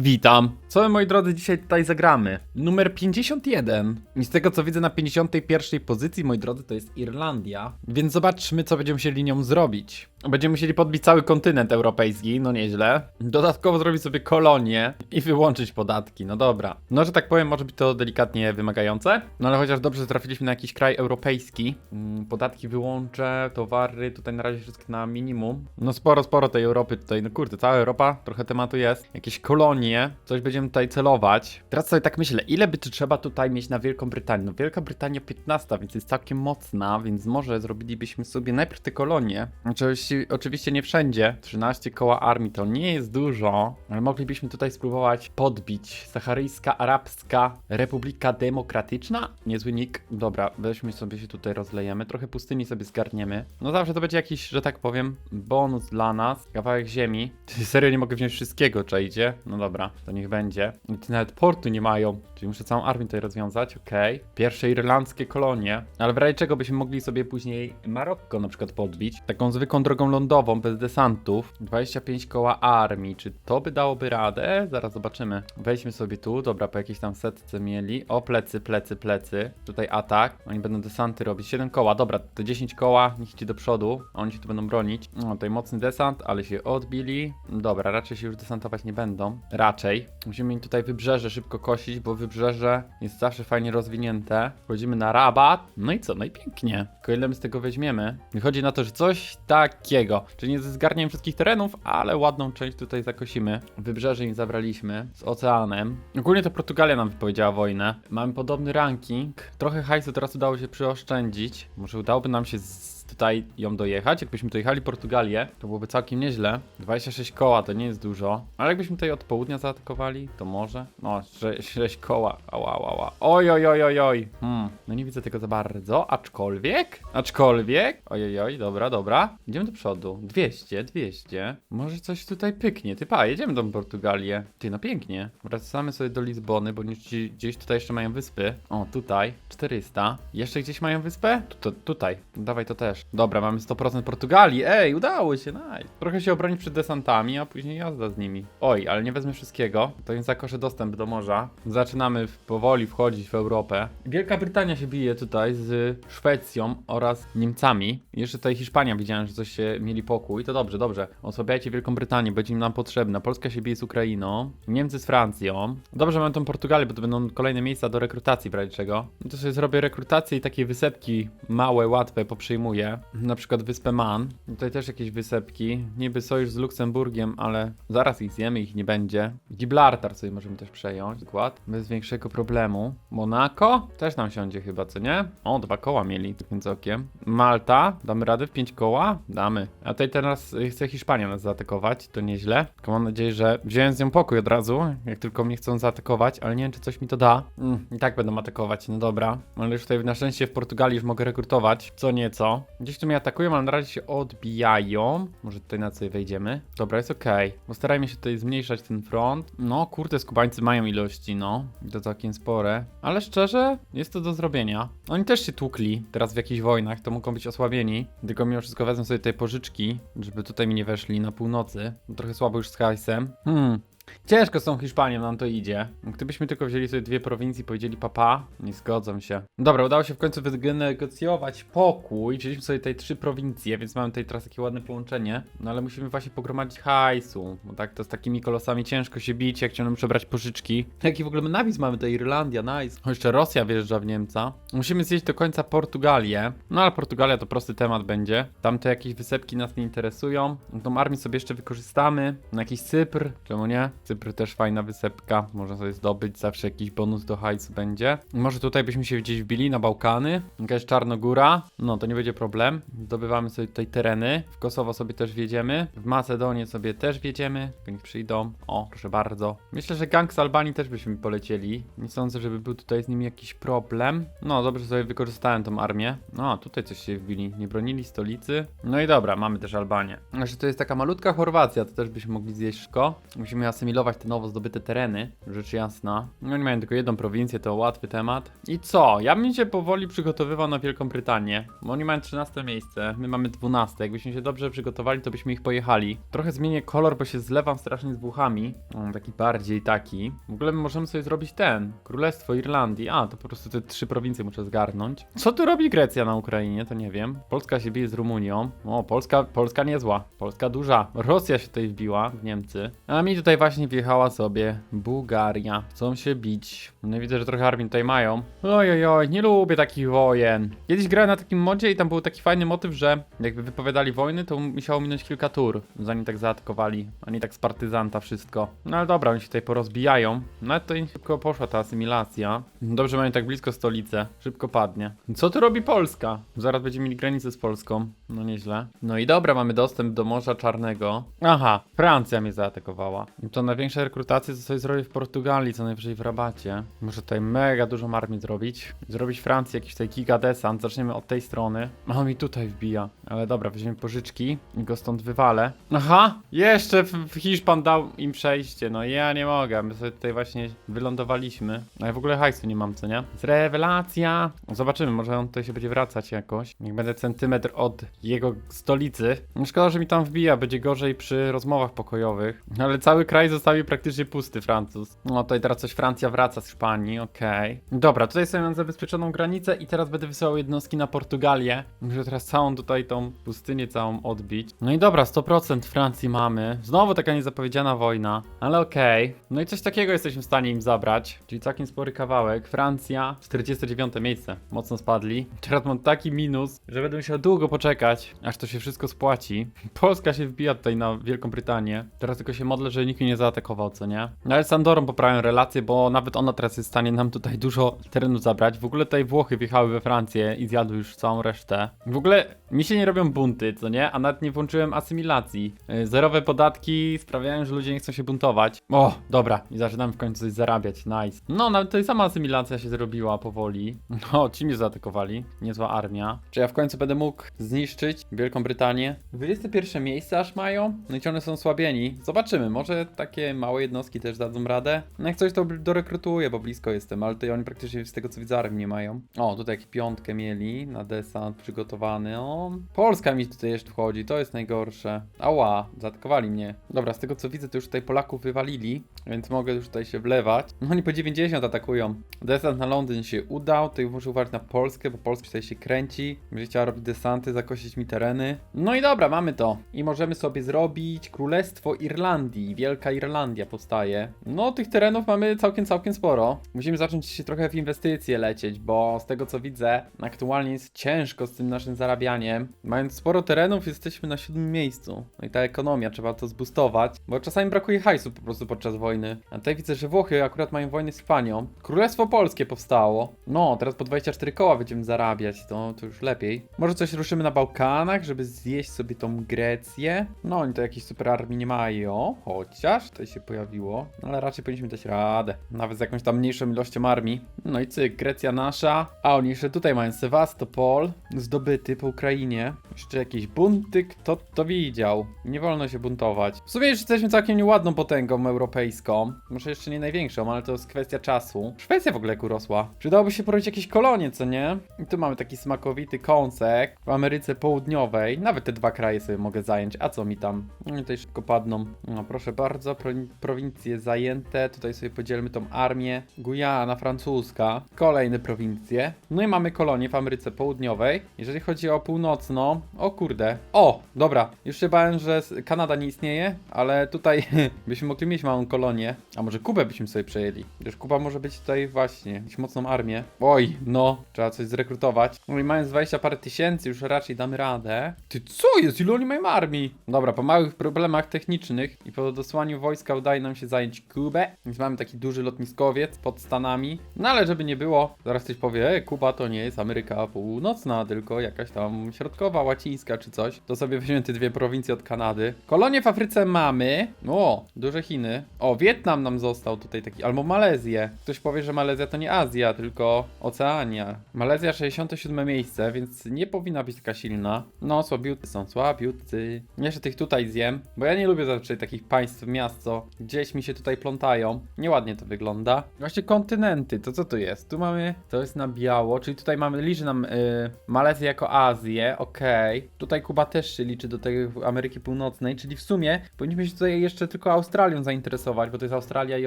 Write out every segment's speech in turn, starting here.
Witam. Co my, moi drodzy, dzisiaj tutaj zagramy? Numer 51. I z tego co widzę na 51 pozycji, moi drodzy, to jest Irlandia. Więc zobaczmy, co będziemy musieli nią zrobić. Będziemy musieli podbić cały kontynent europejski, no nieźle. Dodatkowo zrobić sobie kolonię i wyłączyć podatki, no dobra. No, że tak powiem, może być to delikatnie wymagające, no ale chociaż dobrze, że trafiliśmy na jakiś kraj europejski. Mm, Podatki wyłączę, towary, tutaj na razie wszystko na minimum. No sporo, sporo tej Europy tutaj, no kurde, cała Europa, trochę tematu jest. Jakieś kolonie, coś będziemy tutaj celować. Teraz sobie tak myślę, ile by trzeba tutaj mieć na Wielką Brytanię? No Wielka Brytania 15, więc jest całkiem mocna, więc może zrobilibyśmy sobie najpierw te kolonie. Oczywiście, oczywiście nie wszędzie. 13 koła armii to nie jest dużo, ale moglibyśmy tutaj spróbować podbić Saharyjska Arabska Republika Demokratyczna? Niezły nick. Dobra, weźmy sobie się tutaj rozlejemy, trochę pustyni sobie zgarniemy. No zawsze to będzie jakiś, że tak powiem, bonus dla nas. Kawałek ziemi. Serio nie mogę wziąć wszystkiego, czajcie? No dobra, to niech będzie. Ty nawet portu nie mają, czyli muszę całą armię tutaj rozwiązać, okej. Pierwsze irlandzkie kolonie, ale w razie czego byśmy mogli sobie później Marokko na przykład podbić, taką zwykłą drogą lądową, bez desantów. 25 koła armii, czy to by dałoby radę? Zaraz zobaczymy. Wejdźmy sobie tu, dobra, po jakiejś tam setce mieli. O, plecy, plecy, plecy. Tutaj atak, oni będą desanty robić. 7 koła, dobra, to 10 koła, niech idzie do przodu, oni się tu będą bronić. No, tutaj mocny desant, ale się odbili. Dobra, raczej się już desantować nie będą. Raczej. Musimy im tutaj wybrzeże szybko kosić, bo wybrzeże jest zawsze fajnie rozwinięte. Wchodzimy na rabat. No i co? No i pięknie. Tylko ile my z tego weźmiemy? Wychodzi na to, że coś takiego. Czyli nie ze zgarnieniem wszystkich terenów, ale ładną część tutaj zakosimy. Wybrzeże im zabraliśmy z oceanem. Ogólnie to Portugalia nam wypowiedziała wojnę. Mamy podobny ranking. Trochę hajsu teraz udało się przyoszczędzić. Może udałoby nam się z tutaj ją dojechać. Jakbyśmy tu jechali Portugalię, to byłoby całkiem nieźle. 26 koła to nie jest dużo. Ale jakbyśmy tutaj od południa zaatakowali, to może. No, 6, 6 koła. Ała, ała. Oj, oj, oj, oj, oj. Hmm. No nie widzę tego za bardzo. Aczkolwiek, aczkolwiek. Oj, oj, oj, dobra, dobra. Idziemy do przodu. 200, 200. Może coś tutaj pyknie. Ty pa, jedziemy do Portugalię. Ty, no pięknie. Wracamy sobie do Lizbony, bo gdzieś, tutaj jeszcze mają wyspy. O, tutaj. 400. Jeszcze gdzieś mają wyspę? Tu, tutaj. Dawaj to też. Dobra, mamy 100% Portugalii. Ej, udało się, nice. Trochę się obronić przed desantami, a później jazda z nimi. Oj, ale nie wezmę wszystkiego. To więc zakoszę dostęp do morza. Zaczynamy powoli wchodzić w Europę. Wielka Brytania się bije tutaj z Szwecją oraz Niemcami. Jeszcze tutaj Hiszpania widziałem, że coś się mieli pokój. To dobrze, dobrze. Osłabiajcie Wielką Brytanię, będzie im nam potrzebna. Polska się bije z Ukrainą. Niemcy z Francją. Dobrze, mamy tą Portugalię, bo to będą kolejne miejsca do rekrutacji, w razie czego. No to sobie zrobię rekrutację i takie wysepki małe, łatwe poprzyjmuję. Na przykład wyspę Man. Tutaj też jakieś wysepki. Niby sojusz z Luksemburgiem, ale zaraz ich zjemy, ich nie będzie. Gibraltar sobie możemy też przejąć. Skład. Bez większego problemu. Monaco? Też nam siądzie chyba, co nie? O, dwa koła mieli, takim okiem. Malta? Damy radę w pięć koła? Damy. A tutaj teraz chce Hiszpania nas zaatakować, to nieźle. Tylko mam nadzieję, że wziąłem z nią pokój od razu, jak tylko mnie chcą zaatakować, ale nie wiem, czy coś mi to da. Mm, I tak będą atakować, no dobra. Ale już tutaj na szczęście w Portugalii już mogę rekrutować, co nieco. Gdzieś tu mnie atakują, ale na razie się odbijają. Może tutaj na coś wejdziemy. Dobra, jest okej. Bo starajmy się tutaj zmniejszać ten front. No, kurde, skubańcy mają ilości, no. I to całkiem spore. Ale szczerze, jest to do zrobienia. Oni też się tłukli teraz w jakichś wojnach, to mogą być osłabieni. Tylko mimo wszystko wezmę sobie tutaj pożyczki, żeby tutaj mi nie weszli na północy. Trochę słabo już z hajsem. Hmm, Ciężko z tą Hiszpanią nam to idzie. Gdybyśmy tylko wzięli sobie dwie prowincje i powiedzieli papa, nie zgodzą się. Dobra, udało się w końcu wynegocjować pokój. Wzięliśmy sobie tutaj trzy prowincje, więc mamy tutaj teraz takie ładne połączenie. No ale musimy właśnie pogromadzić hajsu. Bo tak to z takimi kolosami ciężko się bić, jak chciałem przebrać pożyczki. Jaki w ogóle nawis mamy tutaj Irlandia, nice. O, jeszcze Rosja wjeżdża w Niemca. Musimy zjeść do końca Portugalię. No ale Portugalia to prosty temat będzie. Tamte jakieś wysepki nas nie interesują. Tą armię sobie jeszcze wykorzystamy. Na jakiś Cypr, czemu nie? Cypr też fajna wysepka, można sobie zdobyć, zawsze jakiś bonus do hajsu będzie. Może tutaj byśmy się gdzieś wbili na Bałkany, jakaś Czarnogóra, no to nie będzie problem. Zdobywamy sobie tutaj tereny, w Kosowo sobie też wjedziemy, w Macedonię sobie też wjedziemy, niech przyjdą, o proszę bardzo. Myślę, że gang z Albanii też byśmy polecieli, nie sądzę, żeby był tutaj z nimi jakiś problem. No dobrze sobie wykorzystałem tą armię, no tutaj coś się wbili, nie bronili stolicy. No i dobra, mamy też Albanię. Znaczy to jest taka malutka Chorwacja, to też byśmy mogli zjeść szybko. Musimy asymilować asymilować te nowo zdobyte tereny, rzecz jasna. No oni mają tylko jedną prowincję, to łatwy temat. I co? Ja bym się powoli przygotowywał na Wielką Brytanię, bo oni mają 13 miejsce, my mamy 12. Jakbyśmy się dobrze przygotowali, to byśmy ich pojechali. Trochę zmienię kolor, bo się zlewam strasznie z włóchami. On taki bardziej taki. W ogóle możemy sobie zrobić ten, Królestwo Irlandii. A, to po prostu te trzy prowincje muszę zgarnąć. Co tu robi Grecja na Ukrainie, to nie wiem. Polska się bije z Rumunią. O, Polska, Polska niezła. Polska duża. Rosja się tutaj wbiła w Niemcy. A mi tutaj właśnie wjechała sobie Bułgaria. Chcą się bić. No widzę, że trochę armii tutaj mają. Oj, oj, oj, nie lubię takich wojen. Kiedyś grałem na takim modzie i tam był taki fajny motyw, że jakby wypowiadali wojny, to musiało minąć kilka tur, zanim tak zaatakowali. Ani tak z partyzanta wszystko. No ale dobra, oni się tutaj porozbijają. Nawet to im szybko poszła ta asymilacja. Dobrze mają tak blisko stolicę. Szybko padnie. Co tu robi Polska? Zaraz będziemy mieli granicę z Polską. No nieźle. No i dobra, mamy dostęp do Morza Czarnego. Aha, Francja mnie zaatakowała. To największe rekrutacje to sobie zrobię w Portugalii, co najwyżej w Rabacie. Muszę tutaj mega dużą armię zrobić. Zrobić Francję, jakiś tutaj gigadesant. Zaczniemy od tej strony. A mi tutaj wbija. Ale dobra, weźmiemy pożyczki i go stąd wywalę. Aha! Jeszcze w, Hiszpan dał im przejście. No ja nie mogę. My sobie tutaj właśnie wylądowaliśmy. A ja w ogóle hajsu nie mam, co nie? Z rewelacja! Zobaczymy, może on tutaj się będzie wracać jakoś. Niech będę centymetr od jego stolicy. No szkoda, że mi tam wbija. Będzie gorzej przy rozmowach pokojowych. Ale cały kraj zostawił praktycznie pusty Francuz. No tutaj teraz coś Francja wraca z Hiszpanii, okej. Dobra, tutaj sobie mam zabezpieczoną granicę i teraz będę wysyłał jednostki na Portugalię. Muszę teraz całą tutaj tą pustynię całą odbić. No i dobra, 100% Francji mamy. Znowu taka niezapowiedziana wojna, ale okej. No i coś takiego jesteśmy w stanie im zabrać, czyli całkiem spory kawałek. Francja, 49 miejsce, mocno spadli. Teraz mam taki minus, że będę musiał długo poczekać, aż to się wszystko spłaci. Polska się wbija tutaj na Wielką Brytanię. Teraz tylko się modlę, że nikt nie zaatakował, co nie? No ale z Andorą poprawiam relacje, bo nawet ona teraz jest w stanie nam tutaj dużo terenu zabrać. W ogóle tutaj Włochy wjechały we Francję i zjadły już całą resztę. W ogóle mi się nie robią bunty, co nie? A nawet nie włączyłem asymilacji. Yy, Zerowe podatki sprawiają, że ludzie nie chcą się buntować. O, dobra, i zaczynam w końcu coś zarabiać, nice. No, nawet tutaj sama asymilacja się zrobiła powoli. No, ci mnie zaatakowali, niezła armia. Czy ja w końcu będę mógł zniszczyć Wielką Brytanię? 21 miejsce aż mają? No i ci one są słabieni. Zobaczymy, może takie małe jednostki też dadzą radę. No jak coś to dorekrutuję, bo blisko jestem, ale tutaj oni praktycznie z tego co widzę armii nie mają. O, tutaj jak piątkę mieli na desant przygotowany. O, Polska mi tutaj jeszcze wchodzi, to jest najgorsze. Ała, zaatakowali mnie. Dobra, z tego co widzę, to już tutaj Polaków wywalili, więc mogę już tutaj się wlewać. No oni po 90 atakują. Desant na Londyn się udał, tutaj muszę uważać na Polskę, bo Polska tutaj się kręci. Będzie chciała robić desanty, zakosić mi tereny. No i dobra, mamy to. I możemy sobie zrobić Królestwo Irlandii. Wielka Irlandia powstaje. No, tych terenów mamy całkiem, całkiem sporo. Musimy zacząć się trochę w inwestycje lecieć, bo z tego co widzę, aktualnie jest ciężko z tym naszym zarabianiem. Mając sporo terenów, jesteśmy na siódmym miejscu. No i ta ekonomia, trzeba to zbustować, bo czasami brakuje hajsu po prostu podczas wojny. A tutaj widzę, że Włochy akurat mają wojnę z Hiszpanią. Królestwo Polskie powstało. No, teraz po 24 koła będziemy zarabiać, to, to już lepiej. Może coś ruszymy na Bałkanach, żeby zjeść sobie tą Grecję. No, oni to jakiejś super armii nie mają, chociaż tutaj się pojawiło. No, ale raczej powinniśmy dać radę. Nawet z jakąś tam mniejszą ilością armii. No i cyk, Grecja nasza. A oni jeszcze tutaj mają Sewastopol, zdobyty po Ukrainie. Jeszcze jakieś bunty, kto to widział? Nie wolno się buntować. W sumie jesteśmy całkiem nieładną potęgą europejską. Może jeszcze nie największą, ale to jest kwestia czasu. Szwecja w ogóle jak urosła. Przydałoby się porobić jakieś kolonie, co nie? I tu mamy taki smakowity kąsek w Ameryce Południowej. Nawet te dwa kraje sobie mogę zająć. A co mi tam? Oni tutaj szybko padną. No proszę bardzo, prowincje zajęte. Tutaj sobie podzielmy tą armię. Gujana francuska. Kolejne prowincje. No i mamy kolonie w Ameryce Południowej. Jeżeli chodzi o północną, o kurde. O, dobra. Już się bałem, że Kanada nie istnieje, ale tutaj byśmy mogli mieć małą kolonię. A może Kubę byśmy sobie przejęli. Już Kuba może być tutaj właśnie, mieć mocną armię. Oj, no, trzeba coś zrekrutować. No i mając 20 parę tysięcy, już raczej damy radę. Ty co jest? Ilu oni mają armii? Dobra, po małych problemach technicznych i po dosłaniu wojska udaje nam się zająć Kubę. Więc mamy taki duży lotniskowiec pod Stanami. No ale żeby nie było, zaraz ktoś powie, e, Kuba to nie jest Ameryka Północna, tylko jakaś tam środkowa, łacińska czy coś. To sobie weźmiemy te dwie prowincje od Kanady. Kolonie w Afryce mamy. O, duże Chiny. O, Wietnam nam został tutaj taki, albo Malezję. Ktoś powie, że Malezja to nie Azja, tylko Oceania. Malezja 67 miejsce, więc nie powinna być taka silna. No, słabiutcy są, słabiutcy. Jeszcze tych tutaj zjem, bo ja nie lubię zazwyczaj takich państw, miast, co gdzieś mi się tutaj plątają. Nieładnie to wygląda. Właśnie kontynenty, to co tu jest? Tu mamy, to jest na biało, czyli tutaj mamy, liczy nam y, Malezję jako Azję, okej. Tutaj Kuba też się liczy do tej Ameryki Północnej, czyli w sumie powinniśmy się tutaj jeszcze tylko Australią zainteresować, bo to jest Australia i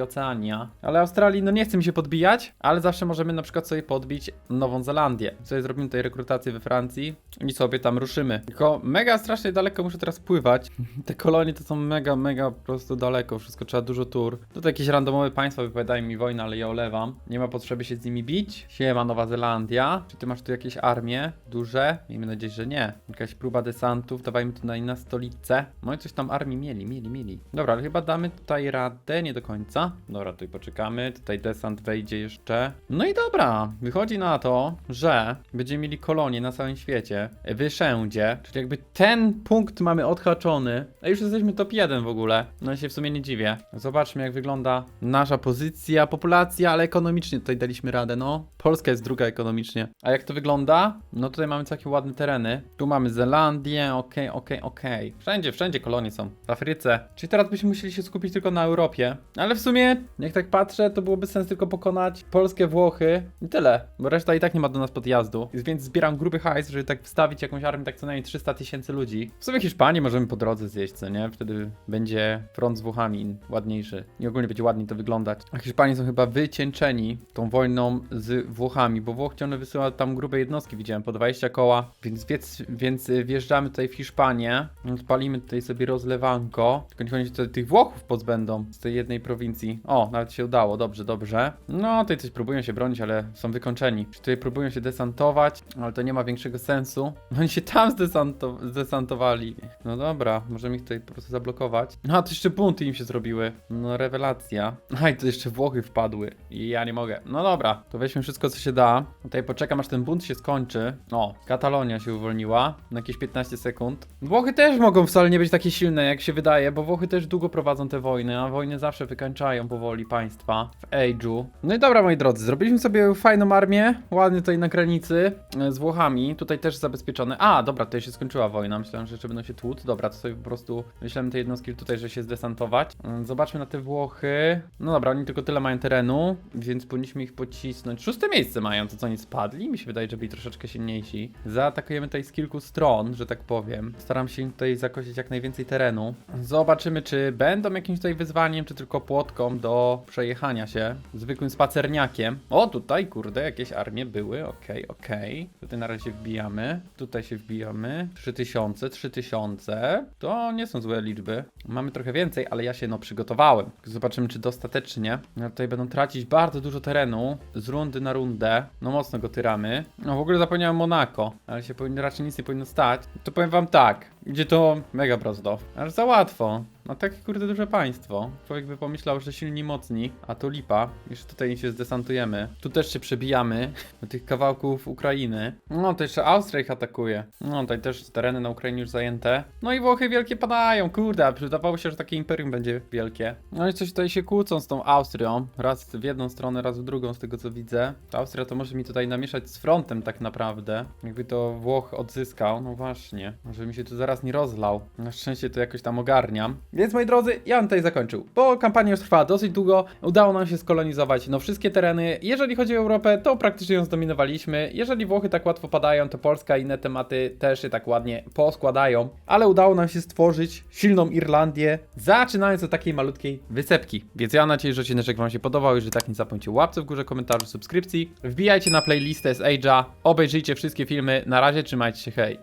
Oceania. Ale Australii, no nie chce mi się podbijać, ale zawsze możemy na przykład sobie podbić Nową Zelandię. Sobie zrobimy tutaj rekrutację we Francji i sobie tam ruszymy. Tylko mega strasznie daleko muszę teraz pływać. Te kolonie to są mega, mega po prostu daleko. Wszystko trzeba dużo tur. Tutaj jakieś randomowe państwa wypowiadają mi wojnę, ale ja olewam. Nie ma potrzeby się z nimi bić. Siema Nowa Zelandia. Czy ty masz tu jakieś armie duże? Miejmy nadzieję, że nie. Jakaś próba desantów. Dawajmy tutaj na stolicę. No i coś tam armii mieli, mieli, mieli. Dobra, ale chyba damy tutaj radę, nie do końca. Dobra, tutaj poczekamy. Tutaj desant wejdzie jeszcze. No i dobra, wychodzi na to, że będziemy mieli kolonie na całym świecie. Wyszędzie, czyli jakby ten punkt mamy odhaczony. A już jesteśmy top 1 w ogóle. No się w sumie nie dziwię. Zobaczmy jak wygląda nasza pozycja, populacja, ale ekonomicznie tutaj daliśmy radę, no. Polska jest druga ekonomicznie. A jak to wygląda? No tutaj mamy takie ładne tereny. Tu mamy Zelandię, okej, okej, okej. Wszędzie, wszędzie kolonie są. W Afryce. Czyli teraz byśmy musieli się skupić tylko na Europie. Ale w sumie, jak tak patrzę, to byłoby sens tylko pokonać Polskę, Włochy i tyle. Bo reszta i tak nie ma do nas podjazdu. Więc zbieram gruby hajs, żeby tak wstawić jakąś armię, tak co najmniej 300 tysięcy ludzi. W sumie Hiszpanię możemy po drodze zjeść, co nie? Wtedy będzie front z Włochami ładniejszy. I ogólnie będzie ładniej to wyglądać. A Hiszpanie są chyba wycieńczeni tą wojną z Włochami, bo Włoch ciągle wysyła tam grube jednostki, widziałem, po 20 koła. Więc, więc, więc y, wjeżdżamy tutaj w Hiszpanię. Odpalimy tutaj sobie rozlewanko. Tylko niech oni się tych Włochów pozbędą z tej jednej prowincji. O, nawet się udało, dobrze, dobrze. No, tutaj coś próbują się bronić, ale są wykończeni. Tutaj próbują się desantować, ale to nie ma większego sensu. Oni się tam zdesanto- zdesantowali. No dobra, możemy ich tutaj po prostu zablokować. A, to jeszcze bunty im się zrobiły. No, rewelacja. A, i to jeszcze Włochy wpadły. I ja nie mogę. No dobra, to weźmy wszystko, co się da. Tutaj poczekam, aż ten bunt się skończy. O, Katalonia się uwolniła na jakieś 15 sekund. Włochy też mogą wcale nie być takie silne, jak się wydaje, bo Włochy też długo prowadzą te wojny, a wojny zawsze wykańczają powoli państwa w Age'u. No i dobra, moi drodzy, zrobiliśmy sobie fajną armię, ładnie tutaj na granicy e, z Włochami, tutaj też zabezpieczone. A, dobra, tutaj się skończyła wojna, myślałem, że jeszcze będą się tłuc. Dobra, to sobie po prostu myślałem te jednostki tutaj, że się zdesantować. Mm, Zobaczmy na te Włochy. No dobra, oni tylko tyle mają terenu, więc powinniśmy ich pocisnąć. Szóste miejsce mają, to co oni spadli? Mi się wydaje, że byli troszeczkę silniejsi. Zaatakujemy tutaj z kilku stron, że tak powiem. Staram się tutaj zakosić jak najwięcej terenu. Zobaczymy, czy będą jakimś tutaj wyzwaniem, czy tylko płotką do przejechania się. Zwykłym spacerniakiem. O, tutaj, kurde, jakieś armie były. Okej, okej. Tutaj na razie wbijamy. Tutaj się wbijamy. 3000, 3000. To nie są złe liczby. Mamy trochę więcej, ale ja się no przygotowałem. Zobaczymy, czy dostatecznie. No, tutaj będą tracić bardzo dużo terenu z rundy na rundę. No mocno go tyramy. No w ogóle zapomniałem Monako, ale się powinno, raczej nic nie powinno stać. To powiem wam tak, gdzie to mega prosto. Aż za łatwo. No takie kurde duże państwo. Człowiek by pomyślał, że silni mocni, a to lipa. Już tutaj się zdesantujemy. Tu też się przebijamy do tych kawałków Ukrainy. No to jeszcze Austria ich atakuje. No tutaj też tereny na Ukrainie już zajęte. No i Włochy wielkie padają, kurde. a Wydawało się, że takie imperium będzie wielkie. No i coś tutaj się kłócą z tą Austrią. Raz w jedną stronę, raz w drugą, z tego co widzę. Ta Austria to może mi tutaj namieszać z frontem tak naprawdę. Jakby to Włoch odzyskał. No właśnie. Może mi się tu zaraz nie rozlał. Na szczęście to jakoś tam ogarniam. Więc moi drodzy, ja bym tutaj zakończył. Bo kampania już trwała dosyć długo. Udało nam się skolonizować no wszystkie tereny. Jeżeli chodzi o Europę, to praktycznie ją zdominowaliśmy. Jeżeli Włochy tak łatwo padają, to Polska i inne tematy też się tak ładnie poskładają. Ale udało nam się stworzyć silną Irlandię, zaczynając od takiej malutkiej wysepki. Więc ja mam nadzieję, że odcinek wam się podobał. Jeżeli tak, nie zapomnijcie łapce w górze, komentarzu, subskrypcji. Wbijajcie na playlistę z Age'a, obejrzyjcie wszystkie filmy. Na razie, trzymajcie się, hej.